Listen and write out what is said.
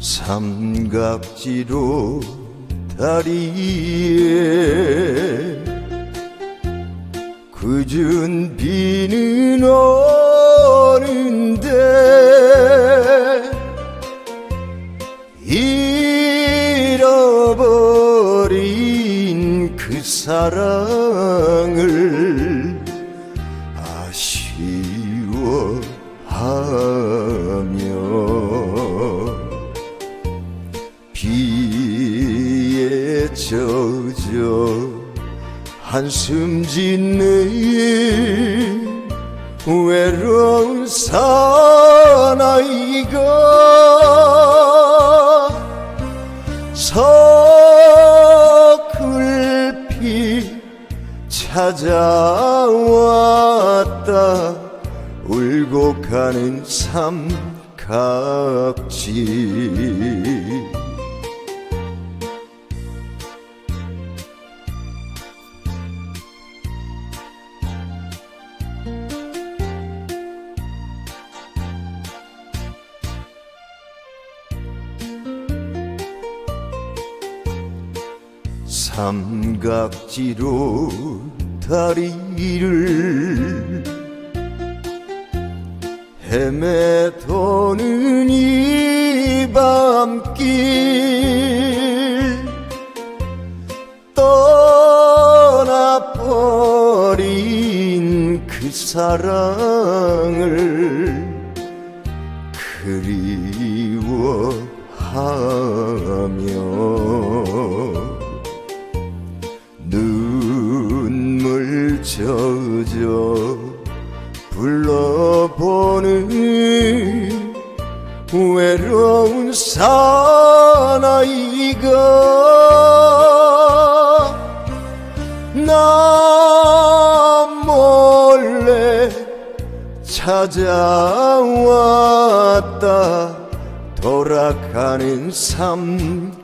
삼각지로 다리에 그준 비는 오는데 잃어버린 그 사랑을 젖어 한숨 짓는 외로운 사나이가 서글피 찾아왔다. 울고 가는 삼각지 삼각지로 다리를 헤매도는 이 밤길 떠나버린 그 사랑을 그리워하며 젖어 불러보는 외로운 사나이가 나 몰래 찾아왔다. 돌아가는 삼각지